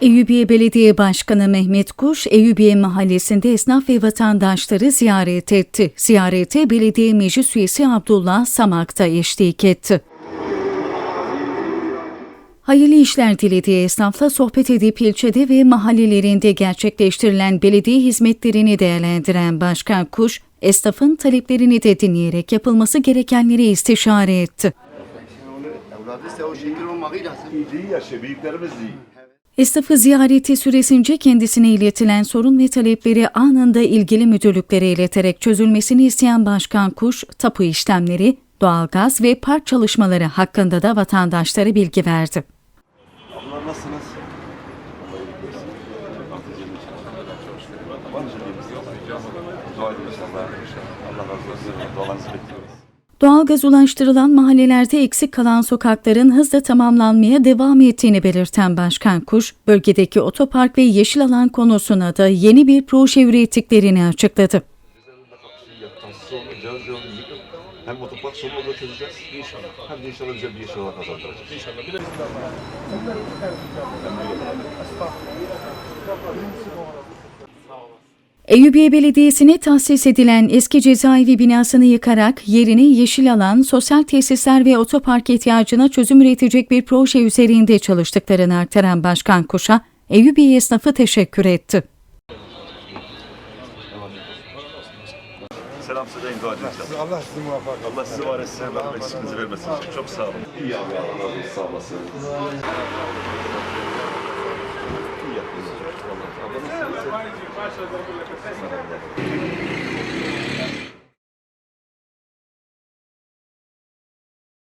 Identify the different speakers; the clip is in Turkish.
Speaker 1: Eyüpiye Belediye Başkanı Mehmet Kuş, Eyüpiye Mahallesi'nde esnaf ve vatandaşları ziyaret etti. Ziyarete belediye meclis üyesi Abdullah Samak da eşlik etti. Hayırlı işler dilediği esnafla sohbet edip ilçede ve mahallelerinde gerçekleştirilen belediye hizmetlerini değerlendiren Başkan Kuş, esnafın taleplerini de dinleyerek yapılması gerekenleri istişare etti.
Speaker 2: O şekil
Speaker 3: yaşa, büyüklerimiz iyi.
Speaker 1: Esnafı ziyareti süresince kendisine iletilen sorun ve talepleri anında ilgili müdürlüklere ileterek çözülmesini isteyen Başkan Kuş, tapu işlemleri, doğalgaz ve park çalışmaları hakkında da vatandaşlara bilgi verdi.
Speaker 3: Ablalar nasılsınız? Allah razı olsun. Dualarınızı bekliyoruz.
Speaker 1: Doğalgaz ulaştırılan mahallelerde eksik kalan sokakların hızla tamamlanmaya devam ettiğini belirten Başkan Kuş, bölgedeki otopark ve yeşil alan konusuna da yeni bir proje ürettiklerini açıkladı.
Speaker 3: Hem otopark sorunu da çözeceğiz. İnşallah. Hem de inşallah güzel bir yeşil alan kazandıracağız. İnşallah.
Speaker 1: Eyüpiye Belediyesi'ne tahsis edilen eski cezaevi binasını yıkarak yerine yeşil alan, sosyal tesisler ve otopark ihtiyacına çözüm üretecek bir proje üzerinde çalıştıklarını aktaran Başkan Kuş'a, Eyüpiye esnafı teşekkür etti.
Speaker 3: Selam dua edin inşallah.
Speaker 4: Allah sizi muvaffak etsin.
Speaker 3: Allah sizi var etsin. Allah eksinizi vermesin. Çok sağ olun. İyi abi. Allah razı olsun. Sağ olasın. Paşa, Paşa, Paşa, Paşa, Paşa,